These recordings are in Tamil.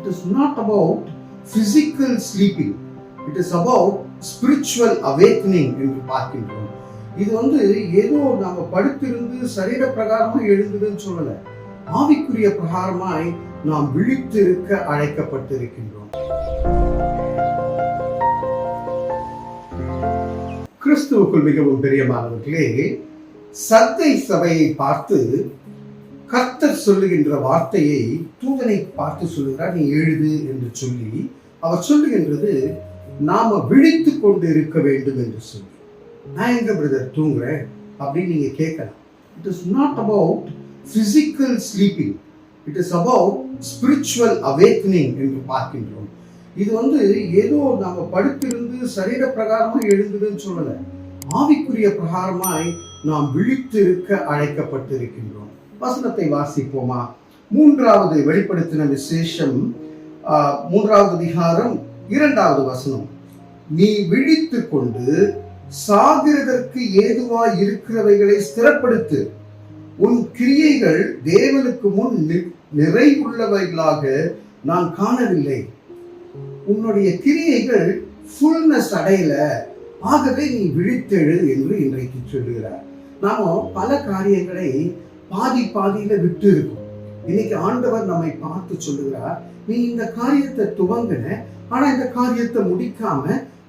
It is not about physical sleeping. It is about spiritual awakening என்று பார்க்கின்றோம். இது வந்து ஏதோ நம்ம படுத்திருந்து சரீர பிரகாரமா எழுந்ததுன்னு சொல்லல. ஆவிக்குரிய பிரகாரமாய் நாம் விழித்திருக்க அழைக்கப்பட்டிருக்கின்றோம். கிறிஸ்துவுக்குள் மிகவும் பிரியமானவர்களே சத்தை சபையை பார்த்து கர்த்தர் சொல்லுகின்ற வார்த்தையை தூதனை பார்த்து சொல்லுகிறார் நீ எழுது என்று சொல்லி அவர் சொல்லுகின்றது நாம விழித்து கொண்டு இருக்க வேண்டும் என்று சொல்லி. நான் எங்க பிரதர் தூங்குறேன்? அப்படின்னு நீங்க கேட்கலாம். It is not about physical sleeping it is about spiritual awakening என்று பார்க்கின்றோம். இது வந்து ஏதோ நம்ம படுத்திருந்து சரீர பிரகாரமா எழுந்ததுன்னு சொல்லலை. ஆவிக்குரிய பிரகாரமாய் நாம் விழித்திருக்க அழைக்கப்பட்டிருக்கின்றோம். வசனத்தை வாசிப்போமா? மூன்றாவது வெளிப்படுத்தின விசேஷம் மூன்றாவது அதிகாரம் இரண்டாவது வசனம். நீ விழித்து கொண்டு சாகிறதற்கு ஏதுவாய் இருக்கிறவைகளை ஸ்திரப்படுத்து. உன் கிரியைகள் தேவனுக்கு முன் நிறைவுள்ளவைகளாக நான் காணவில்லை. உன்னுடைய கிரியைகள் ஃபுல்னஸ் அடையல. ஆகவே நீ விழித்தெழு என்று இன்றைக்கு சொல்லுகிறார். நாம பல காரியங்களை பாதி பாதியில விட்டு இருக்கோம் இன்னைக்கு ஆண்டவர் நம்மை பார்த்து சொல்லுகிறார் நீ இந்த காரியத்தை துவங்கின ஆனா இந்த காரியத்தை முடிக்காம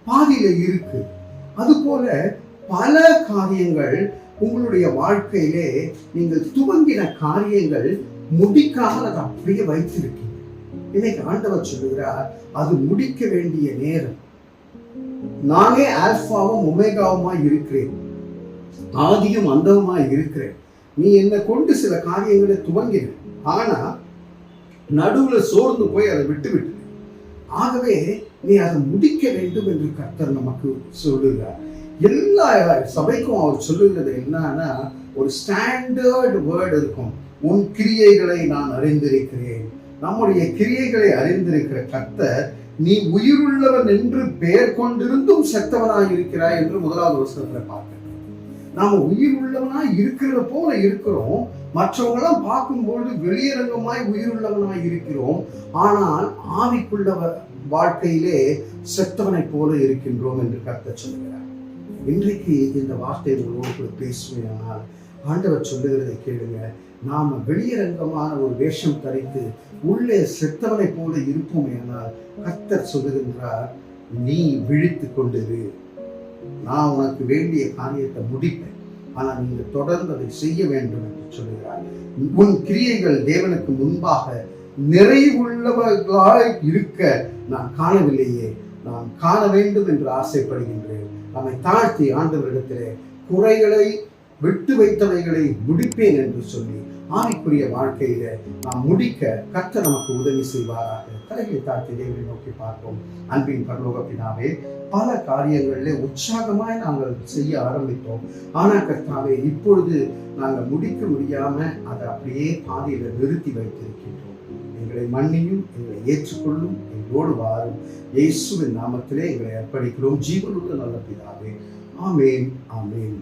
பாதியில இருக்கு. அதுபோல பல காரியங்கள் உங்களுடைய வாழ்க்கையிலே நீங்கள் துவங்கின காரியங்கள் முடிக்காமல் அதை அப்படியே வைத்திருக்கீங்க. இன்னைக்கு ஆண்டவர் சொல்லுகிறார் அது முடிக்க வேண்டிய நேரம். நானே ஆல்பாவும் ஒமேகாவுமா இருக்கிறேன். ஆதியும் அந்தவுமா இருக்கிறேன். நீ என்னை கொண்டு சில காரியங்களை துவங்கின ஆனா நடுவுல சோர்ந்து போய் அதை விட்டு விட்டு ஆகவே நீ அதை முடிக்க வேண்டும் என்று கர்த்தர் நமக்கு சொல்லுகிறார். எல்லா சபைக்கும் அவர் சொல்லுகிறது என்னன்னா ஒரு ஸ்டாண்டர்ட் வேர்டு இருக்கும். உன் கிரியைகளை நான் அறிந்திருக்கிறேன். நம்முடைய கிரியைகளை அறிந்திருக்கிற கர்த்தர் நீ உயிருள்ளவன் என்று பெயர் கொண்டிருந்தும் செத்தவனாக இருக்கிறாய் என்று முதலாவது வருஷத்துல பார்க்கிறேன் நாம உயிர் உள்ளவனா இருக்கிறத போல இருக்கிறோம். மற்றவங்களாம் பார்க்கும்பொழுது வெளியரங்கமாய் உயிர் உள்ளவனாய் இருக்கிறோம். ஆனால் ஆவிக்குள்ள வாழ்க்கையிலே செத்தவனைப் போல இருக்கின்றோம் என்று கர்த்தர் சொல்கிறார் இன்றைக்கு இந்த வார்த்தை உங்களோடு கூட பேசுவேனால் ஆண்டவர் சொல்லுகிறதை கேளுங்க. நாம வெளியரங்கமான ஒரு வேஷம் தரித்து உள்ளே செத்தவனைப் போல இருப்போம் ஆனால் கத்தர் சொல்லுகின்றார் நீ விழித்து கொண்டிரு. நான் உனக்கு வேண்டிய காரியத்தை முடிப்பேன். ஆனால் நீங்கள் தொடர்ந்து அதை செய்ய வேண்டும் என்று சொல்கிறார் உன் கிரியைகள் தேவனுக்கு முன்பாக நிறைவுள்ளவர்களாக இருக்க நான் காணவில்லையே. நான் காண வேண்டும் என்று ஆசைப்படுகின்றேன். நம்மை தாழ்த்தி ஆண்டவரிடத்திலே குறைகளை விட்டு வைத்தவைகளை முடிப்பேன் என்று சொல்லி ஆணைக்குரிய வாழ்க்கையில நாம் முடிக்க கத்த நமக்கு உதவி செய்வாராக. தலைகளை தாழ்த்தி தேவனை நோக்கி பார்ப்போம். அன்பின் பரலோக பிதாவே பல காரியங்களிலே உற்சாகமாய் நாங்கள் செய்ய ஆரம்பித்தோம். ஆனால் கர்த்தாவே இப்பொழுது நாங்கள் முடிக்க முடியாம அதை அப்படியே பாதையில நிறுத்தி வைத்திருக்கின்றோம். எங்களை மன்னியும் எங்களை ஏற்றுக்கொள்ளும் எங்களோடு வாரும் இயேசுவின் நாமத்திலே எங்களை அர்ப்பணிக்கிறோம். ஜீவனுள்ள நல்ல பிதாவே. ஆமேன் ஆமேன்.